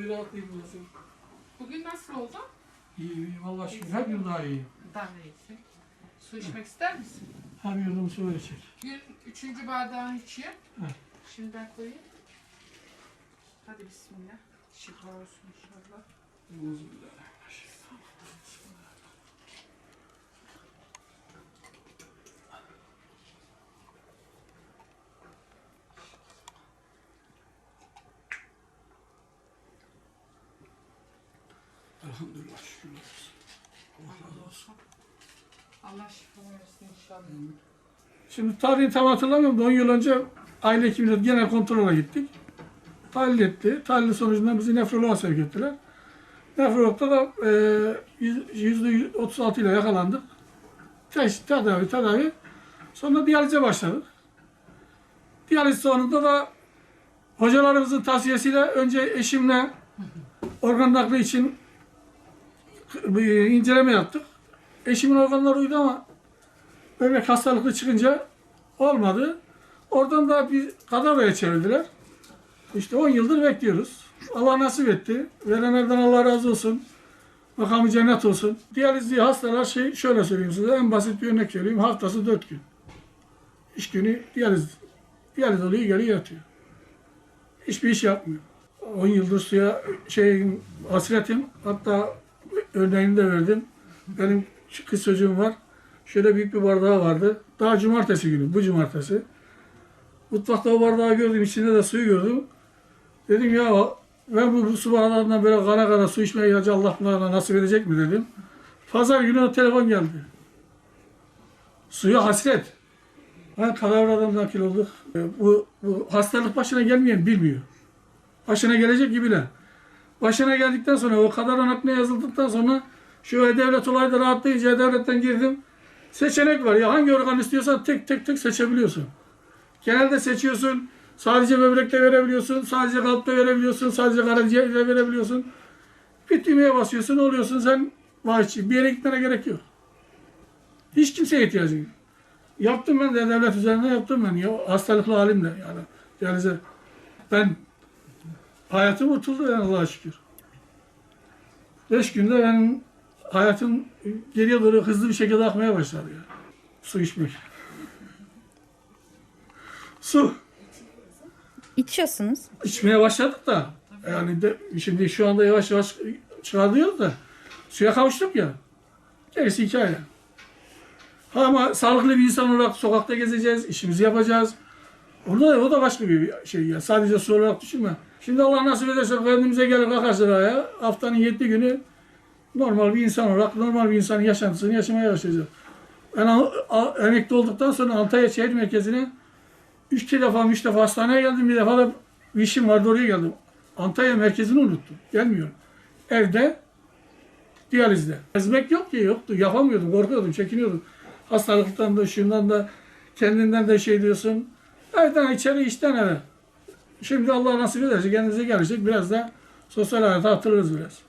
bir rahatlayayım diyorsun. Bugün nasıl oldu? İyi, iyi. Vallahi şükür. Her gün daha iyi. Daha da iyisin. Su içmek ister misin? Her yudum su çek. Gün üçüncü bardağını içeyim. Evet. Şimdiden koyayım. Hadi bismillah. Şifa olsun inşallah. Elhamdülillah şükür olsun. Allah olsun. Allah şifa versin inşallah. Şimdi tarihi tam hatırlamıyorum da 10 yıl önce aile hekimine genel kontrole gittik. Tahlil etti. Tahlil sonucunda bizi nefroloğa sevk ettiler. Nefrologda da e, yüz- %36 ile yakalandık. Teşhis, tedavi, tedavi. Sonra diyalize başladık. Diyaliz sonunda da hocalarımızın tavsiyesiyle önce eşimle organ nakli için inceleme yaptık. Eşimin organları uydu ama bebek hastalıklı çıkınca olmadı. Oradan da bir kadavraya çevirdiler. İşte 10 yıldır bekliyoruz. Allah nasip etti. Verenlerden Allah razı olsun. Makamı cennet olsun. Diyalizli hastalar şey şöyle söyleyeyim size. En basit bir örnek söyleyeyim. Haftası 4 gün. İş günü diyaliz. Diyaliz oluyor geliyor yatıyor. Hiçbir iş yapmıyor. 10 yıldır suya şey hasretim. Hatta örneğini de verdim. Benim kız çocuğum var. Şöyle büyük bir bardağı vardı. Daha cumartesi günü, bu cumartesi. Mutfakta o bardağı gördüm, içinde de suyu gördüm. Dedim ya ben bu, bu su bardağından böyle kana kana su içmeye ilacı Allah bana nasip edecek mi dedim. Pazar günü o telefon geldi. Suya hasret. Ben kadavradan nakil olduk. Bu, bu hastalık başına gelmeyen bilmiyor. Başına gelecek gibiler. Başına geldikten sonra o kadar nakline yazıldıktan sonra şu E-Devlet olayda rahatlayınca E-Devlet'ten girdim. Seçenek var ya hangi organ istiyorsan tek tek tek seçebiliyorsun. Genelde seçiyorsun. Sadece böbrekte verebiliyorsun, sadece kalpte verebiliyorsun, sadece karaciğerde verebiliyorsun. Bir düğmeye basıyorsun, oluyorsun sen vahşi. Bir yere gitmene gerek yok. Hiç kimseye ihtiyacın yok. Yaptım ben de devlet üzerinde yaptım ben ya hastalıklı halimle yani. Yani ben hayatım kurtuldu yani Allah'a şükür. Beş günde benim hayatım geriye doğru hızlı bir şekilde akmaya başladı ya. Su içmek. Su. İçiyorsunuz. içmeye başladık da yani de, şimdi şu anda yavaş yavaş çıkartıyoruz da suya kavuştuk ya. Gerisi hikaye. Ha ama sağlıklı bir insan olarak sokakta gezeceğiz, işimizi yapacağız. Orada da, o da başka bir şey ya. Sadece su olarak düşünme. Şimdi Allah nasip ederse kendimize gelir bakarsak ya. Haftanın yedi günü normal bir insan olarak normal bir insanın yaşantısını yaşamaya başlayacağız. Ben emekli olduktan sonra Antalya Şehir Merkezi'ne üç iki defa, üç defa hastaneye geldim. Bir defa da bir işim vardı oraya geldim. Antalya merkezini unuttum. Gelmiyorum. Evde diyalizde. Gezmek yok ki yoktu. Yapamıyordum. Korkuyordum, çekiniyordum. Hastalıktan da, şundan da, kendinden de şey diyorsun. Evden içeri, işten eve. Şimdi Allah nasip ederse kendinize gelecek. Biraz da sosyal hayata atılırız biraz.